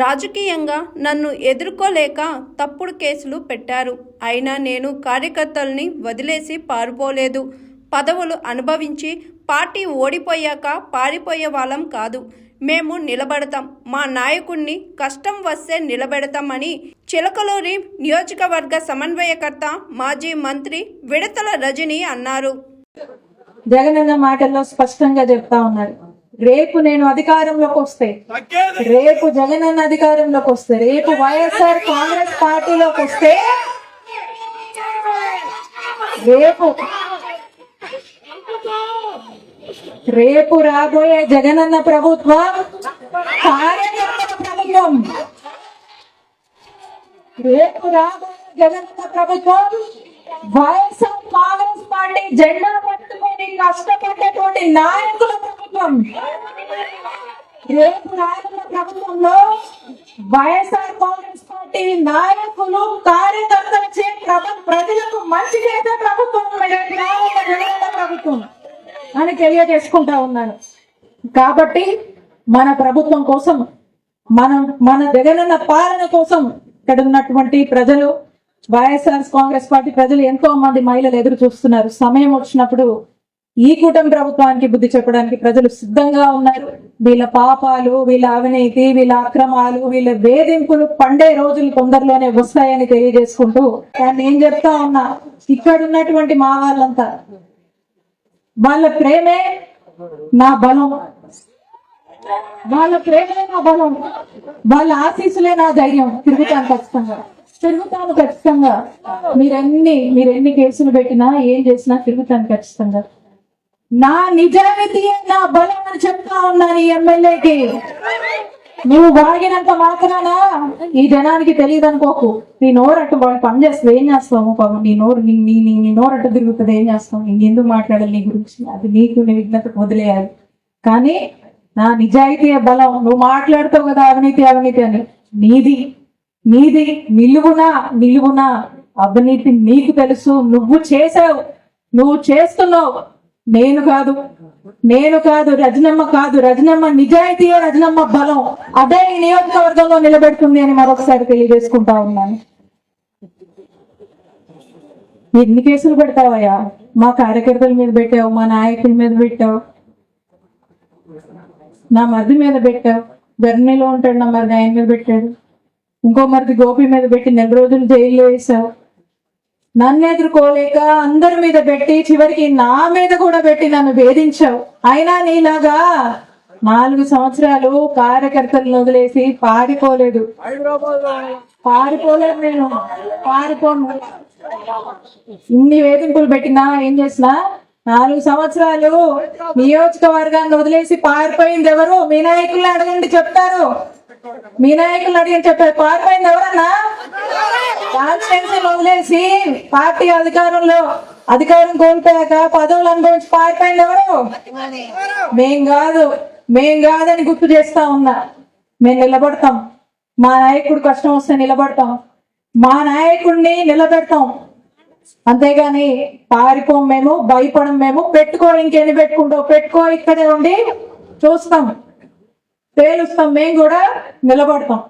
రాజకీయంగా నన్ను ఎదుర్కోలేక తప్పుడు కేసులు పెట్టారు. అయినా నేను కార్యకర్తల్ని వదిలేసి పారిపోలేదు. పదవులు అనుభవించి పార్టీ ఓడిపోయాక పారిపోయే వాళ్ళం కాదు. మేము నిలబడతాం. మా నాయకుణ్ణి కష్టం వస్తే నిలబెడతామని చిలకలూరి నియోజకవర్గ సమన్వయకర్త మాజీ మంత్రి విడతల రజని అన్నారు. జగనన్న మాటల్లో స్పష్టంగా చెప్తా ఉన్నారు. రేపు నేను అధికారంలోకి వస్తే రేపు జగనన్న అధికారంలోకి వస్తే రేపు వైఎస్ఆర్ కాంగ్రెస్ పార్టీలోకి వస్తే రేపు రేపు రాబోయే జగనన్న ప్రభుత్వం కార్యకర్తల ప్రభుత్వం. రేపు రాబోయే జగనన్న ప్రభుత్వం వైఎస్ఆర్ కాంగ్రెస్ పార్టీ జెండా పట్టుకొని కష్టపడేటువంటి నాయకుల ప్రభుత్వం రేపు రానున్న ప్రభుత్వంలో వైఎస్ఆర్ కాంగ్రెస్ పార్టీ నాయకులు కార్యకర్తలు చే ప్రజలకు మంచి చేసే ప్రభుత్వం ప్రభుత్వం అని తెలియజేసుకుంటా ఉన్నాను. కాబట్టి మన ప్రభుత్వం కోసం మనం మన జగనన్న పాలన కోసం ఇక్కడ ఉన్నటువంటి ప్రజలు వైఎస్ఆర్ కాంగ్రెస్ పార్టీ ప్రజలు ఎంతో మంది మహిళలు ఎదురు చూస్తున్నారు. సమయం వచ్చినప్పుడు ఈ కూటమి ప్రభుత్వానికి బుద్ధి చెప్పడానికి ప్రజలు సిద్ధంగా ఉన్నారు. వీళ్ళ పాపాలు వీళ్ళ అవినీతి వీళ్ళ అక్రమాలు వీళ్ళ వేధింపులు పండే రోజులు తొందరలోనే వస్తాయని తెలియజేసుకుంటూ కానీ నేను చెప్తా ఉన్నా? ఇక్కడ ఉన్నటువంటి మా వాళ్ళంతా వాళ్ళ ప్రేమే నా బలం. వాళ్ళ ప్రేమే నా బలం. వాళ్ళ ఆశీస్సులే నా ధైర్యం. తిరుగుతాను ఖచ్చితంగా. తిరుగుతాను ఖచ్చితంగా. మీరన్ని మీరెన్ని కేసులు పెట్టినా ఏం చేసినా తిరుగుతాను ఖచ్చితంగా. నా నిజాయితీయే నా బలం అని చెప్తా ఉన్నాను ఈ ఎమ్మెల్యేకి. నువ్వు వాగినంత మాత్రాన? ఈ జనానికి తెలియదు అనుకోకు. నీ నోరట్టు వాడు పని చేస్తుంది ఏం చేస్తావు పాపం నీ నోరు నీ నీ నీ- నీ నోరట్టు తిరుగుతుంది ఏం చేస్తావు? ఇంకెందుకు మాట్లాడాలి నీ గురించి? అది నీకు నీ విఘ్నతకు వదిలేయాలి. కానీ నా నిజాయితీ బలం నువ్వు మాట్లాడతావు కదా అవినీతి అవినీతి అని. నీది నీది నిలువునా నిలువునా అవినీతి నీకు తెలుసు. నువ్వు చేసావు. నువ్వు చేస్తున్నావు. నేను కాదు నేను కాదు రజనమ్మ కాదు రజనమ్మ నిజాయితీయే రజనమ్మ బలం. అదే ఈ నియోజకవర్గంలో నిలబెడుతుంది అని మరొకసారి తెలియజేసుకుంటా ఉన్నాను. ఎన్ని కేసులు పెడతావయ్యా? మా కార్యకర్తల మీద పెట్టావు మా నాయకుల మీద పెట్టావు. నా మరిది మీద పెట్టావు. గర్మీలో ఉంటాడు నా మరిది ఆయన మీద పెట్టాడు. ఇంకో మరిది గోపి మీద పెట్టి నెల రోజులు జైల్లో వేసావు. నన్ను ఎదుర్కోలేక అందరి మీద పెట్టి చివరికి నా మీద కూడా పెట్టి నన్ను వేధించావు. అయినా నీలాగా నాలుగు సంవత్సరాలు కార్యకర్తలను వదిలేసి పారిపోలేదు. పారిపోలేదు నేను. పారిపోను. ఇన్ని వేధింపులు పెట్టినా ఏం చేసినా? నాలుగు సంవత్సరాలు నియోజకవర్గాన్ని వదిలేసి పారిపోయింది ఎవరు? మీ నాయకులను అడగండి చెప్తారు. మీ నాయకులను అడిగిన చెప్పారు. పారిపోయింది ఎవరన్నా? వదిలేసి పార్టీ అధికారంలో అధికారం కోల్పోయాక పదవులు అనుభవించి పారిపోయింది ఎవరు? మేం కాదు మేం కాదని గుర్తు చేస్తా ఉన్నా. మేము నిలబడతాం. మా నాయకుడు కష్టం వస్తే నిలబడతాం. మా నాయకుడిని నిలబెడతాం. అంతేగాని పారిపోం మేము భయపడం మేము పెట్టుకో ఇంకెన్ని పెట్టుకుంటావు? పెట్టుకో ఇక్కడే ఉండి చూస్తాం. తేలుస్తాం. మేము కూడా నిలబడతాం.